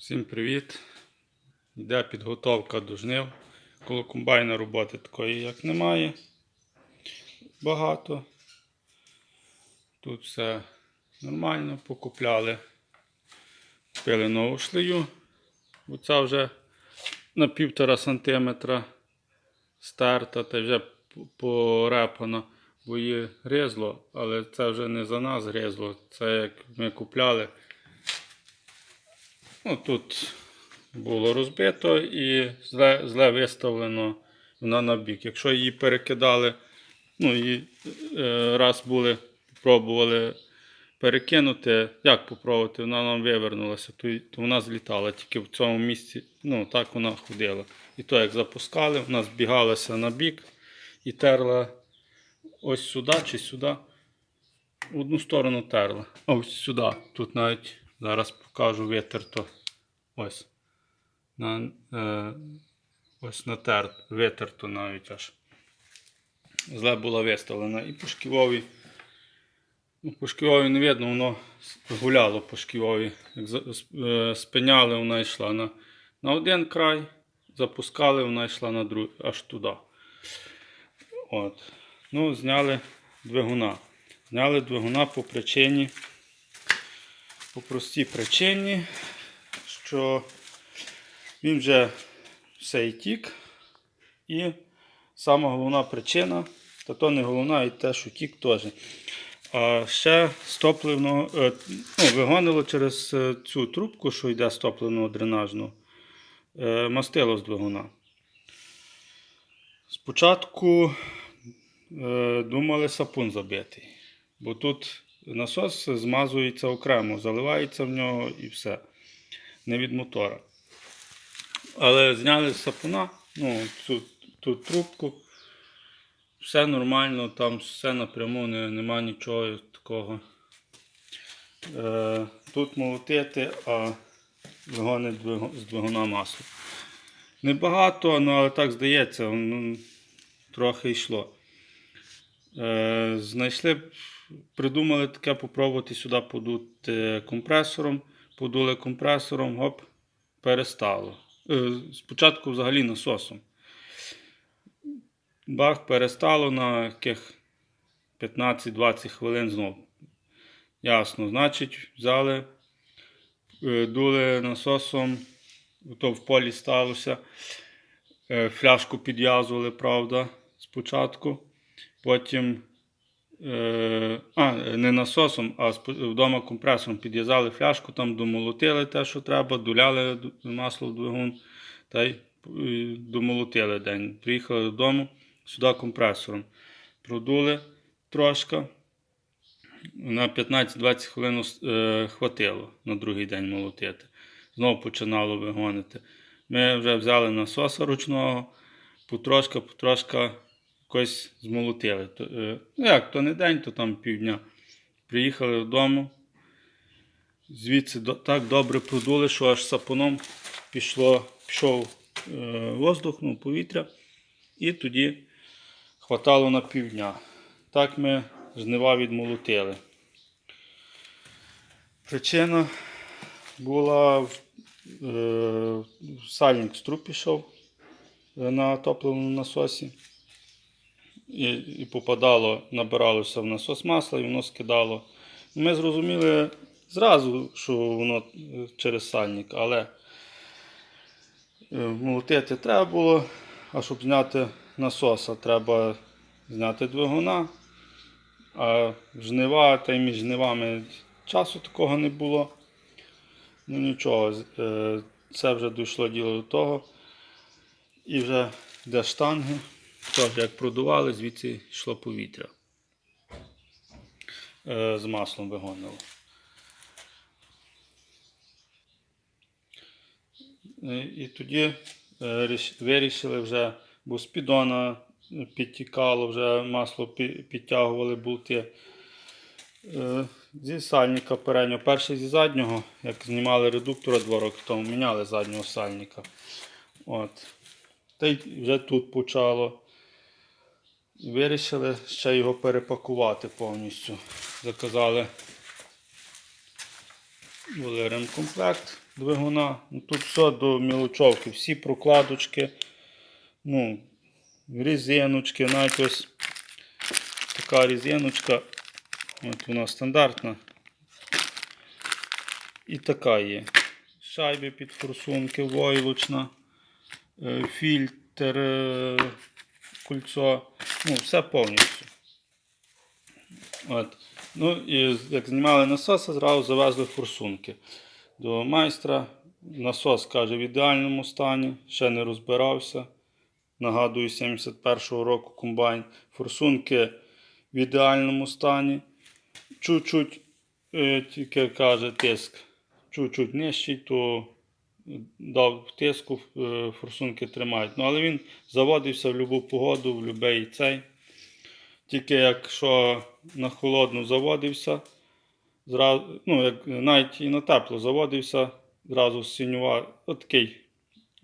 Всім привіт! Йде підготовка до жнив. Коло комбайна роботи такої як немає. Багато. Тут все нормально, покупляли. Купили нову шлею. Оця вже на півтора сантиметра старта та вже порепана, бо її гризло, але це вже не за нас гризло. Це як ми купляли. Ну, тут було розбито і зле, зле виставлено вона на бік. Якщо її перекидали, ну і е, раз були, пробували перекинути, як попробувати, вона нам вивернулася, то, то вона злітала тільки в цьому місці, ну так вона ходила. І то як запускали, вона збігалася на бік і терла ось сюди чи сюди. В одну сторону терла. А ось сюди. Тут навіть зараз покажу витерто. Ось. На, е, ось натер, витерто навіть аж. Зле була виставлена. І по шківові. Ну, по шківові не видно, воно гуляло по шківові. Як е, спиняли, вона йшла на, на один край, запускали, вона йшла на другий, аж туди. От. Ну, зняли двигуна. Зняли двигуна по причині. По простій причині, що він вже все і тік. І сама головна причина, та то не головна, і те, що тік теж. А ще з топливного, е, ну, вигонило через е, цю трубку, що йде з топливного дренажного, е, мастило з двигуна. Спочатку думали сапун забитий, бо тут насос змазується окремо, заливається в нього і все. Не від мотора. Але зняли з сапуна, ну, цю, ту трубку. Все нормально, там все напряму, не, нема нічого такого. Е, тут молотити, а вигонить з двигуна масло. Небагато, ну, але так здається, ну, трохи йшло. Е, знайшли, придумали таке попробувати сюди подути компресором. Подули компресором, гоп, перестало. Е, спочатку взагалі насосом. Бах, перестало на яких 15-20 хвилин знов. Ясно, значить, взяли, е, дули насосом, то в полі сталося. Е, Фляжку підв'язували, правда, спочатку. Потім, е, а, не насосом, а вдома компресором підв'язали фляжку, там домолотили те, що треба, дуляли масло в двигун та й е, домолотили день. Приїхали додому, сюди компресором. Продули трошки. На 15-20 хвилин е, хватило на другий день молотити. Знову починало вигонити. Ми вже взяли насоса ручного, потрошка, якось змолотили. То, е, ну як, то не день, то там півдня. Приїхали додому. Звідси так добре продули, що аж сапуном пішло, пішов е, воздух, ну, повітря. І тоді хватало на півдня. Так ми жнива відмолотили. Причина була е, сальник з труб пішов е, на топливному насосі. І, і попадало, набиралося в насос масла і воно скидало. Ми зрозуміли зразу, що воно е, через сальник, але е, молотити треба було, а щоб зняти насоса, треба зняти двигуна. А жнива, та й між жнивами часу такого не було. Ну нічого, е, це вже дійшло діло до того. І вже де штанги, теж як продували, звідси йшло повітря. Е, З маслом вигонило. Е, І тоді е, вирішили вже, бо з піддона підтікало, вже масло підтягували болти. Е, Зі сальника переднього. Перший зі заднього, як знімали редуктора два роки тому, міняли заднього сальника. От. Та й вже тут почало. Вирішили ще його перепакувати повністю. Заказали Були ремкомплект двигуна. Ну, тут все до мілочовки, всі прокладочки, ну, різиночки, навіть ось така різиночка. От вона стандартна. І така є. Шайби під форсунки, войлочна, е, фільтр, кольцо. Ну, все повністю. От. Ну і як знімали насоси, зразу завезли форсунки до майстра. Насос каже в ідеальному стані, ще не розбирався. Нагадую, 71-го року комбайн. Форсунки в ідеальному стані. Чуть-чуть е, тільки каже тиск, чуть-чуть нижчий, то дав тиску, е, форсунки тримають. Ну, але він заводився в будь-яку погоду, в будь-який цей. Тільки якщо на холодну заводився, зразу, ну, як навіть і на тепло заводився, зразу синював отакий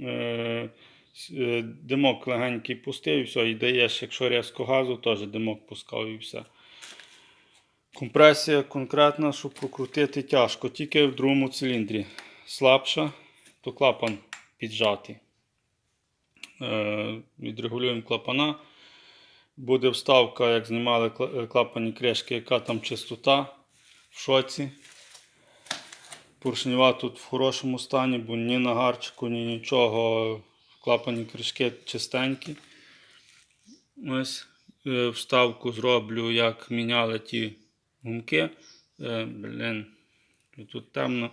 е, е, димок легенький пустив, і все, і даєш, якщо різко газу, теж димок пускав і все. Компресія конкретна, щоб прокрутити тяжко, тільки в другому циліндрі. Слабша, то клапан піджатий. Е, відрегулюємо клапана. Буде вставка, як знімали е, клапані кришки, яка там чистота в шоці. Поршнева тут в хорошому стані, бо ні нагарчику, ні нічого. Клапані кришки чистенькі. Ось е, вставку зроблю, як міняли ті гумки. Блін, тут темно.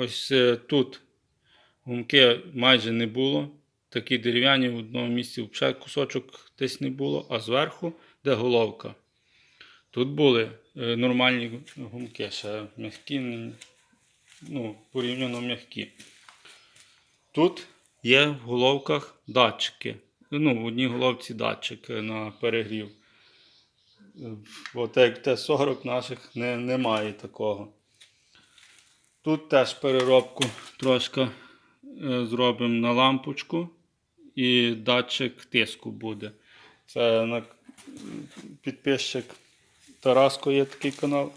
Ось е, тут гумки майже не було. Такі дерев'яні в одному місці взагалі кусочок десь не було, а зверху, де головка. Тут були е, нормальні гумки, ще м'які, ну, порівняно м'які. Тут є в головках датчики. Ну, в одній головці датчик на перегрів. Е, От як Т-40 наших не, немає такого. Тут теж переробку трошки е, зробимо на лампочку і датчик тиску буде. Це підписчик Тараско є такий канал.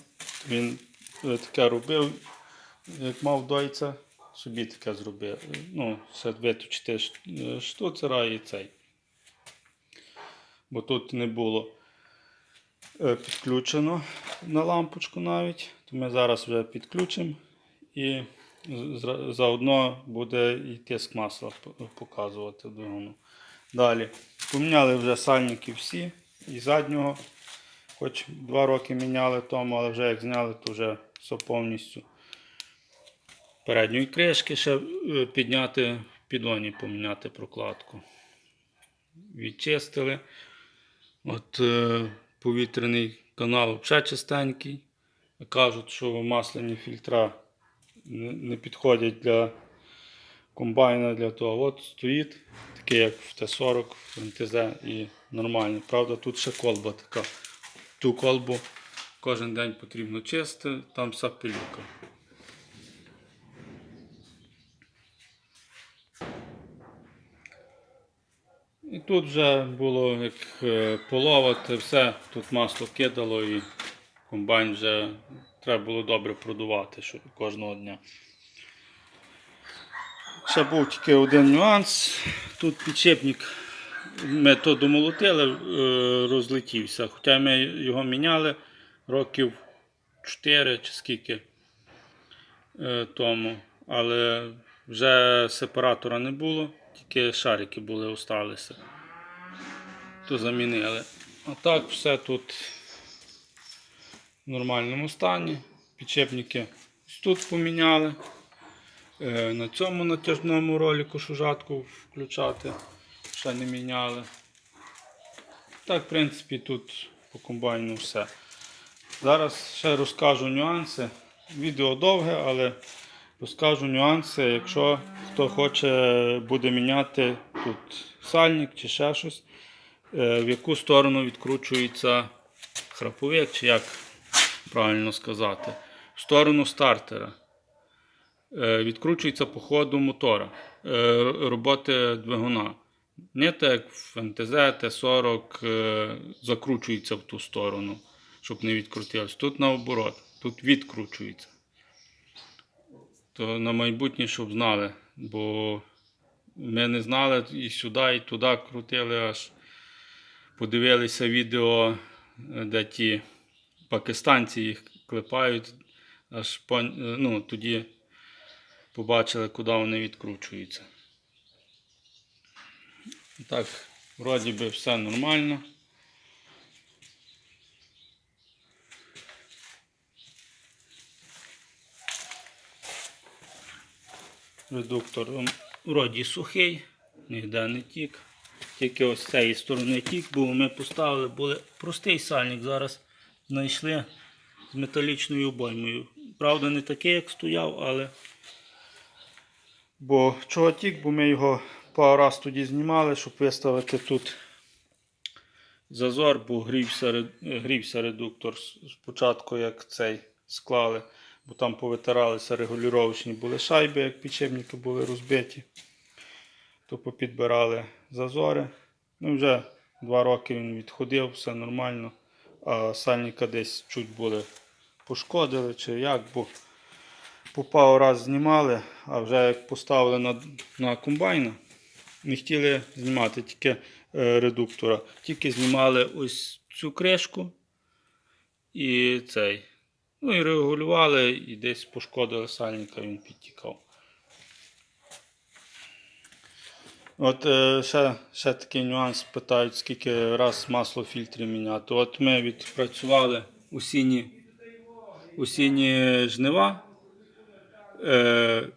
Він е, таке робив, як мав дойця, собі таке зробив. Ну, все виточити е, штуцера і цей. Бо тут не було підключено на лампочку навіть. То ми зараз вже підключимо і заодно буде і тиск масла показувати двигуну. Далі. Поміняли вже сальники всі і заднього. Хоч два роки міняли тому, але вже як зняли, то вже все повністю. Передньої кришки ще е, підняти в підлоні, поміняти прокладку. Відчистили. От е, повітряний канал взагалі чистенький. Кажуть, що масляні фільтра не, підходять для комбайна для того. От стоїть, такий як в Т-40, в МТЗ і нормально. Правда, тут ще колба така. Ту колбу кожен день потрібно чистити, там вся пилюка. І тут вже було як е, половати, все, тут масло кидало і комбайн вже треба було добре продувати кожного дня. Ще був тільки один нюанс. Тут підшипник ми то домолотили, е, розлетівся. Хоча ми його міняли років 4 чи скільки е, тому. Але вже сепаратора не було, тільки шарики були, осталися. То замінили. А так все тут в нормальному стані. Підшипники тут поміняли. Е, На цьому натяжному ролику шужатку включати ще не міняли. Так, в принципі, тут по комбайну все. Зараз ще розкажу нюанси. Відео довге, але розкажу нюанси, якщо хто хоче буде міняти тут сальник чи ще щось, е, в яку сторону відкручується храповик, чи як правильно сказати, в сторону стартера. Е, Відкручується по ходу мотора е, роботи двигуна. Не так як в НТЗ Т-40 е, закручується в ту сторону, щоб не відкрутилось. Тут наоборот, тут відкручується. То на майбутнє, щоб знали. Бо ми не знали і сюди, і туди крутили аж. Подивилися відео, де ті пакистанці їх клепають, аж е, ну, тоді побачили, куди вони відкручуються. Так, вроді би все нормально. Редуктор вроді сухий, ніде не тік. Тільки ось з цієї сторони тік, бо ми поставили, були простий сальник. Зараз знайшли з металічною обоймою. Правда, не такий, як стояв, але. Бо чого тік, бо ми його пару раз тоді знімали, щоб виставити тут зазор, бо грівся, грівся редуктор спочатку, як цей склали, бо там повитиралися регулювачні були шайби, як підшипники були розбиті, то попідбирали зазори. Ну, вже два роки він відходив, все нормально. А сальника десь чуть були пошкодили чи як, бо попав раз знімали, а вже як поставили на, на комбайна, не хотіли знімати тільки е, редуктора. Тільки знімали ось цю кришку і цей. Ну і регулювали, і десь пошкодили сальника, він підтікав. От е, ще, ще такий нюанс питають, скільки раз масло в фільтрі міняти. От ми відпрацювали осінні, осінні жнива. Е,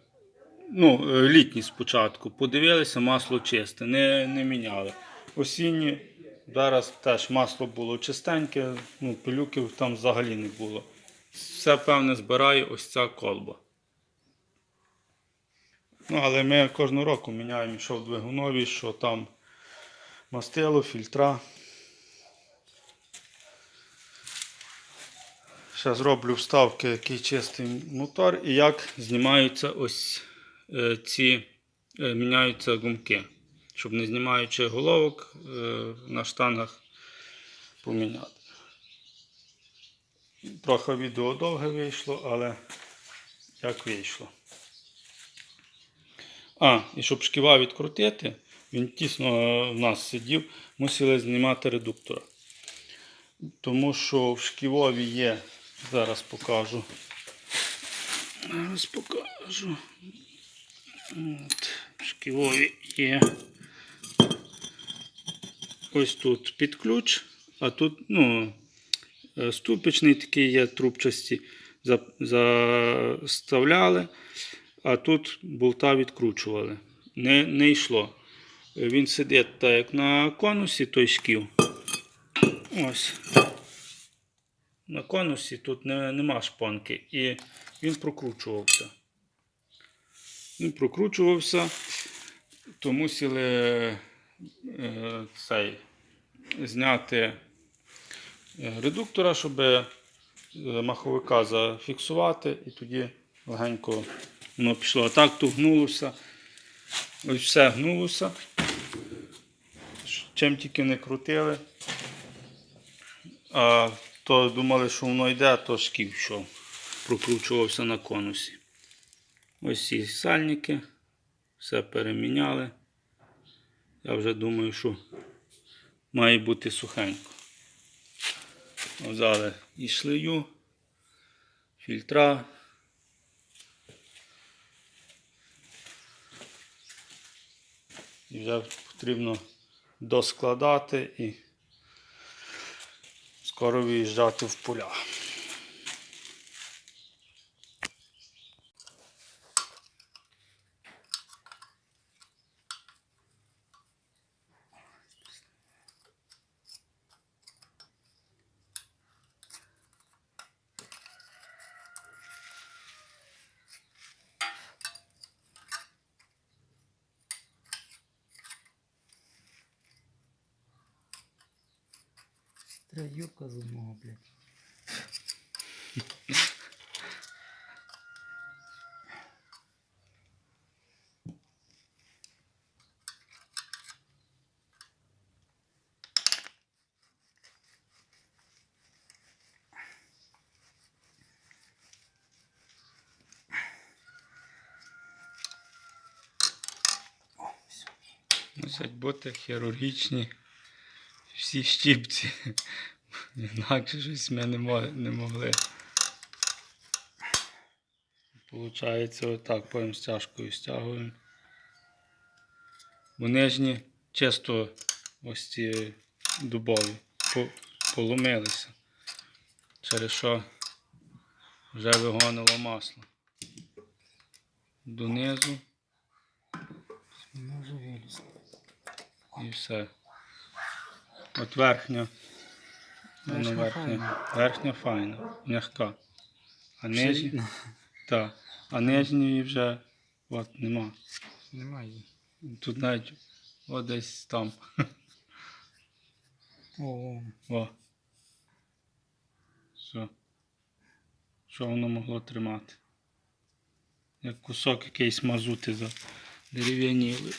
ну, літні спочатку. Подивилися, масло чисте, не, не міняли. Осінні, зараз теж масло було чистеньке, ну, пилюків там взагалі не було. Все, певне, збирає ось ця колба. Ну, але ми кожного року міняємо, що в двигунові, що там мастило, фільтра. Ще зроблю вставки, який чистий мотор і як знімаються ось е, ці, е, міняються гумки. Щоб не знімаючи головок е, на штангах поміняти. Трохи відео довге вийшло, але як вийшло. А, і щоб шківа відкрутити, він тісно е, в нас сидів, мусили знімати редуктора. Тому що в шківові є, зараз покажу. Зараз покажу. От, в шківові є ось тут під ключ, а тут, ну, е, ступичний такий є трубчасті, за- заставляли, а тут болта відкручували. Не, не йшло. Він сидить так, як на конусі, той шків. Ось. На конусі тут не, нема шпонки. І він прокручувався. Він прокручувався, то мусили е, цей, зняти е, редуктора, щоб е, маховика зафіксувати, і тоді легенько воно пішло. А так то гнулося. Ось все гнулося. Чим тільки не крутили. А то думали, що воно йде, а то шків що прокручувався на конусі. Ось ці сальники. Все переміняли. Я вже думаю, що має бути сухенько. Взяли і шлею, фільтра. І вже потрібно доскладати і скоро виїжджати в поля. Треба юбка зубного, блядь. Носять боти хірургічні всі щіпці. Інакше щось ми не, могли. Получається отак, потім стяжкою стягуємо. Бо нижні чисто ось ці дубові по- поломилися. Через що вже вигонило масло. Донизу і все. От верхня. Верхня верхня, файна. верхня файна, м'яка. А нижні, рідна. та, а нижньої вже от, нема. Немає. Тут навіть от десь там. О, О. Все. Що воно могло тримати? Як кусок якийсь мазути за дерев'яніли.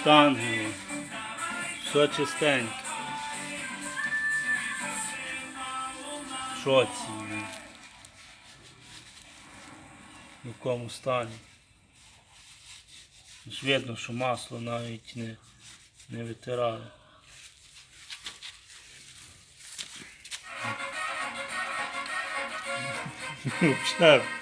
Штанги. Все чистеньке. В шоці. ну. В якому стані. Ж видно, що масло навіть не, не витирали. Взагалі